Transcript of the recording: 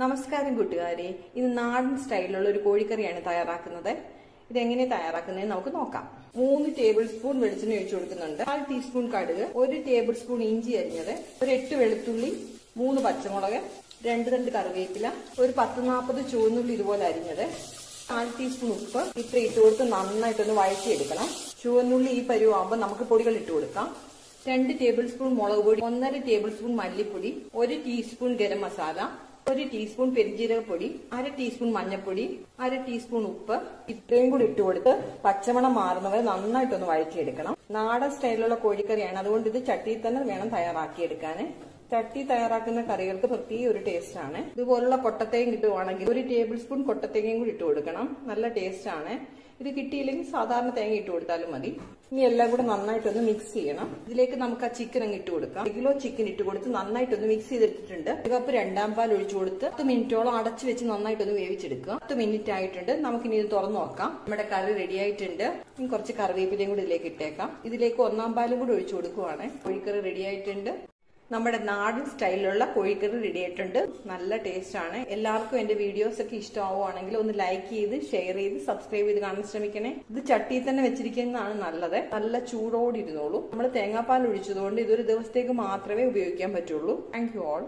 നമസ്കാരം കൂട്ടുകാരെ. ഇത് നാടൻ സ്റ്റൈലിലുള്ള ഒരു കോഴിക്കറിയാണ് തയ്യാറാക്കുന്നത്. ഇതെങ്ങനെ തയ്യാറാക്കുന്നത് നമുക്ക് നോക്കാം. മൂന്ന് ടേബിൾ സ്പൂൺ വെളിച്ചെണ്ണ ഒഴിച്ചു കൊടുക്കുന്നുണ്ട്. കാൽ ടീസ്പൂൺ കടുക് ഒരു ടേബിൾ സ്പൂൺ ഇഞ്ചി അരിഞ്ഞത് ഒരു എട്ട് വെളുത്തുള്ളി മൂന്ന് പച്ചമുളക് രണ്ട് രണ്ട് കറിവേപ്പില ഒരു പത്ത് നാൽപ്പത് ചുവന്നുള്ളി ഇതുപോലെ അരിഞ്ഞത് കാൽ ടീസ്പൂൺ ഉപ്പ്. ഇത്ര ഇട്ട് കൊടുത്ത് നന്നായിട്ടൊന്ന് വഴറ്റിയെടുക്കണം. ചുവന്നുള്ളി ഈ പരുവാകുമ്പോൾ നമുക്ക് പൊടികൾ ഇട്ട് കൊടുക്കാം. രണ്ട് ടേബിൾ സ്പൂൺ മുളക് പൊടി ഒന്നര ടേബിൾ സ്പൂൺ മല്ലിപ്പൊടി ഒരു ടീസ്പൂൺ ഗരം മസാല ഒരു ടീസ്പൂൺ പെരിഞ്ജീരകപ്പൊടി അര ടീസ്പൂൺ മഞ്ഞൾപ്പൊടി അര ടീസ്പൂൺ ഉപ്പ്. ഇത്രയും കൂടി ഇട്ട് കൊടുത്ത് പച്ചമണം മാറുന്നവരെ നന്നായിട്ടൊന്ന് വഴറ്റിയെടുക്കണം. നാടൻ സ്റ്റൈലിലുള്ള കോഴിക്കറിയാണ്. അതുകൊണ്ട് ഇത് ചട്ടിയിൽ തന്നെ വേണം തയ്യാറാക്കിയെടുക്കാൻ ചട്ടി തയ്യാറാക്കുന്ന കറികൾക്ക് പ്രത്യേക ഒരു ടേസ്റ്റ് ആണ്. ഇതുപോലുള്ള കൊട്ടത്തേയും കിട്ടുവാണെങ്കിൽ ഒരു ടേബിൾ സ്പൂൺ കൊട്ടത്തേങ്ങയും കൂടി ഇട്ട് കൊടുക്കണം. നല്ല ടേസ്റ്റ് ആണ്. ഇത് കിട്ടിയില്ലെങ്കിൽ സാധാരണ തേങ്ങ ഇട്ട് കൊടുത്താലും മതി. ഇനി എല്ലാം കൂടെ നന്നായിട്ടൊന്ന് മിക്സ് ചെയ്യണം. ഇതിലേക്ക് നമുക്ക് ആ ചിക്കൻ അങ്ങ് ഇട്ട് കൊടുക്കാം. ഒരു കിലോ ചിക്കൻ ഇട്ട് കൊടുത്ത് നന്നായിട്ടൊന്ന് മിക്സ് ചെയ്തെടുത്തിട്ടുണ്ട്. ഒരു കപ്പ് രണ്ടാം പാൽ ഒഴിച്ചു കൊടുത്ത് പത്ത് മിനിറ്റോളം അടച്ചു വെച്ച് നന്നായിട്ടൊന്ന് വേവിച്ചെടുക്കുക. പത്ത് മിനിറ്റ് ആയിട്ടുണ്ട്. നമുക്കിനി ഇത് തുറന്നു നോക്കാം. നമ്മുടെ കറി റെഡി ആയിട്ടുണ്ട്. കുറച്ച് കറിവേപ്പിലയും കൂടി ഇതിലേക്ക് ഇട്ടേക്കാം. ഇതിലേക്ക് ഒന്നാം പാലും കൂടി ഒഴിച്ചു കൊടുക്കുവാണ്. കോഴിക്കറി റെഡി ആയിട്ടുണ്ട്. നമ്മുടെ നാടൻ സ്റ്റൈലിലുള്ള കോഴിക്കറി റെഡി ആയിട്ടുണ്ട്. നല്ല ടേസ്റ്റ് ആണ്. എല്ലാവർക്കും എന്റെ വീഡിയോസ് ഒക്കെ ഇഷ്ടമാവുകയാണെങ്കിൽ ഒന്ന് ലൈക്ക് ചെയ്ത് ഷെയർ ചെയ്ത് സബ്സ്ക്രൈബ് ചെയ്ത് കാണാൻ ശ്രമിക്കണേ. ഇത് ചട്ടിയിൽ തന്നെ വെച്ചിരിക്കുന്നതാണ് നല്ലത്. നല്ല ചൂടോടി ഇരുന്നോളൂ. നമ്മൾ തേങ്ങാപ്പാൽ ഒഴിച്ചതുകൊണ്ട് ഇതൊരു ദിവസത്തേക്ക് മാത്രമേ ഉപയോഗിക്കാൻ പറ്റുള്ളൂ. Thank you all